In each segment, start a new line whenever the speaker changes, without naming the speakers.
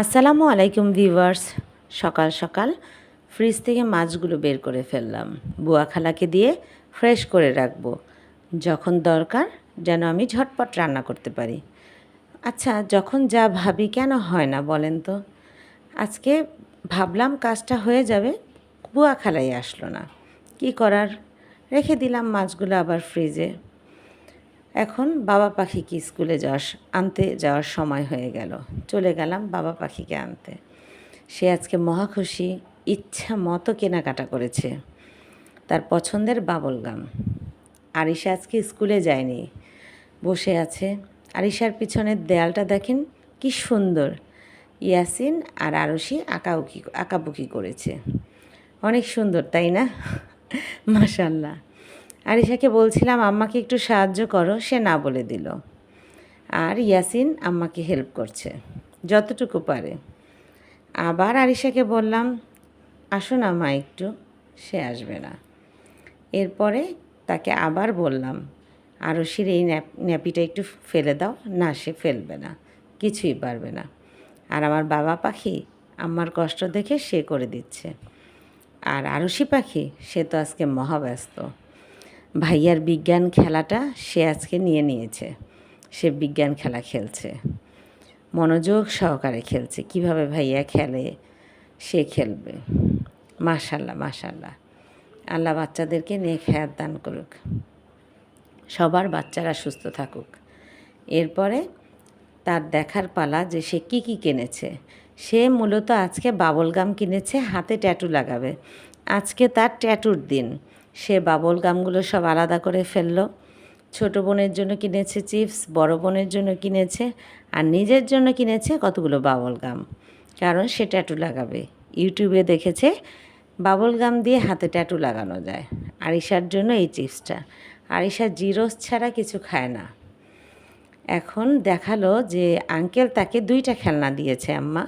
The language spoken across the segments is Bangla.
আসসালামু আলাইকুম ভিউয়ার্স। সকাল সকাল ফ্রিজ থেকে মাছগুলো বের করে ফেললাম। বুয়া খালাকে দিয়ে ফ্রেশ করে রাখব। যখন দরকার যেন আমি ঝটপট রান্না করতে পারি। আচ্ছা যখন যা ভাবি কেন হয় না বলেন তো? আজকে ভাবলাম কাজটা হয়ে যাবে, বুয়া খালাই আসলো না। কি করার? রেখে দিলাম মাছগুলো আবার ফ্রিজে। এখন বাবা পাখিকে স্কুলে যাওয়ার আনতে যাওয়ার সময় হয়ে গেল। চলে গেলাম বাবা পাখিকে আনতে। সে আজকে মহা খুশি, ইচ্ছা মতো কেনাকাটা করেছে। তার পছন্দের বাবল গাম আরিশা আজকে স্কুলে যায়নি। বসে আছে। আরিশার পিছনের দেয়ালটা দেখেন কি সুন্দর। ইয়াসিন আর আরশি আঁকাউকি আঁকাবুকি করেছে। অনেক সুন্দর, তাই না? মাশাল্লাহ। আরিশাকে বলছিলাম, আম্মাকে একটু সাহায্য করো। সে না বলে দিল। আর ইয়াসিন আম্মাকে হেল্প করছে, যতটুকু পারে। আবার আরিশাকে বললাম, আসো না মা একটু, সে আসবে না। এরপরে তাকে আবার বললাম, আরশির এই ন্যাপ, ন্যাপিটা একটু ফেলে দাও, না সে ফেলবে না, কিছুই পারবে না। আর আমার বাবা পাখি আমার কষ্ট দেখে সে করে দিচ্ছে। আর আরশি পাখি, সে তো আজকে মহাব্যস্ত। ভাইয়ার বিজ্ঞান খেলাটা সে আজকে নিয়ে নিয়েছে। সে বিজ্ঞান খেলা খেলছে। মনোযোগ সহকারে খেলছে। কীভাবে ভাইয়া খেলে, সে খেলবে। মাশাল্লাহ মাশাল্লাহ আল্লাহ বাচ্চাদেরকে নিয়ে খেয়ার দান করুক। সবার বাচ্চারা সুস্থ থাকুক। এরপরে তার দেখার পালা যে সে কী কী কিনেছে। সে মূলত আজকে বাবল গাম কিনেছে, হাতে ট্যাটু লাগাবে। আজকে তার ট্যাটুর দিন। সে বাবল গামগুলো সব আলাদা করে ফেলল। ছোটো বোনের জন্য কিনেছে চিপস, বড় বোনের জন্য কিনেছে, আর নিজের জন্য কিনেছে কতগুলো বাবল গাম। কারণ সে ট্যাটু লাগাবে। ইউটিউবে দেখেছে, বাবল গাম দিয়ে হাতে ট্যাটু লাগানো যায়। আরিশার জন্য এই চিপসটা। আরিশা জিরোস ছাড়া কিছু খায় না। এখন দেখাল যে আঙ্কেল তাকে দুইটা খেলনা দিয়েছে, আম্মা।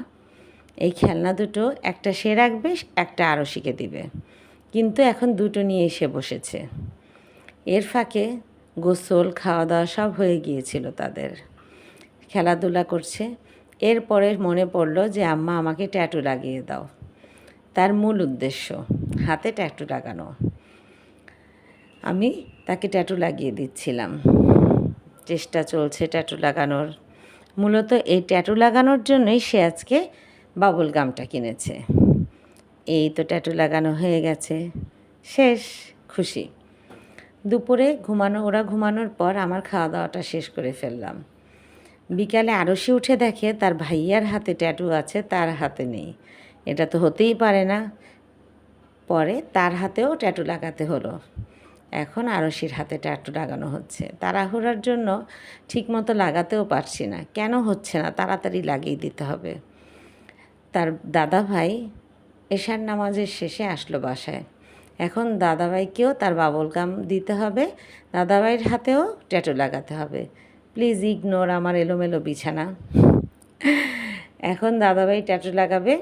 এই খেলনা দুটো একটা সে রাখবে, একটা আরশিকে দিবে। কিন্তু এখন দুটো নিয়ে এসে বসেছে। এর ফাঁকে গোসল খাওয়া দাওয়া সব হয়ে গিয়েছিল তাদের। খেলাধুলা করছে। এরপরে মনে পড়ল যে, আম্মা, আমাকে ট্যাটু লাগিয়ে দাও। তার মূল উদ্দেশ্য, হাতে ট্যাটু লাগানো। আমি তাকে ট্যাটু লাগিয়ে দিচ্ছিলাম। চেষ্টা চলছে ট্যাটু লাগানোর। মূলত এই ট্যাটু লাগানোর জন্যই সে আজকে বাবুল গামটা কিনেছে। এই তো ট্যাটু লাগানো হয়ে গেছে। শেষ, খুশি। দুপুরে ঘুমানো, ওরা ঘুমানোর পর আমার খাওয়া দাওয়াটা শেষ করে ফেললাম। বিকালে আরশি উঠে দেখে তার ভাইয়ার হাতে ট্যাটু আছে, তার হাতে নেই। এটা তো হতেই পারে না। পরে তার হাতেও ট্যাটু লাগাতে হলো। এখন আরশির হাতে ট্যাটু লাগানো হচ্ছে। তাড়াহুড়ার জন্য ঠিকমতো লাগাতেও পারছি না। কেন হচ্ছে না? তাড়াতাড়ি লাগিয়ে দিতে হবে। তার দাদা ভাই এশার নামাজের শেষে আসলো বাসায়। এখন দাদাভাইকেও তার বাবল গাম দিতে হবে, দাদাভাইয়ের হাতেও ট্যাটু লাগাতে হবে। প্লিজ ইগনোর আমার এলোমেলো বিছানা। এখন দাদাভাই ট্যাটু লাগাবে।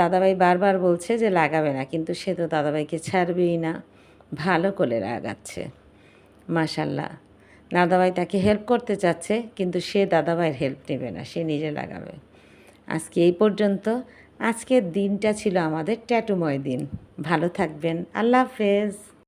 দাদাভাই বারবার বলছে যে লাগাবে না, কিন্তু সে তো দাদাভাইকে ছাড়বেই না। ভালো করে লাগাচ্ছে মাশাল্লাহ। দাদাভাই তাকে হেল্প করতে চাচ্ছে, কিন্তু সে দাদাভাইয়ের হেল্প নেবে না, সে নিজে লাগাবে। আজকে এই পর্যন্ত। আজকের দিনটা ছিল আমাদের ট্যাটুময় দিন। ভালো থাকবেন। আল্লাহ হাফেজ।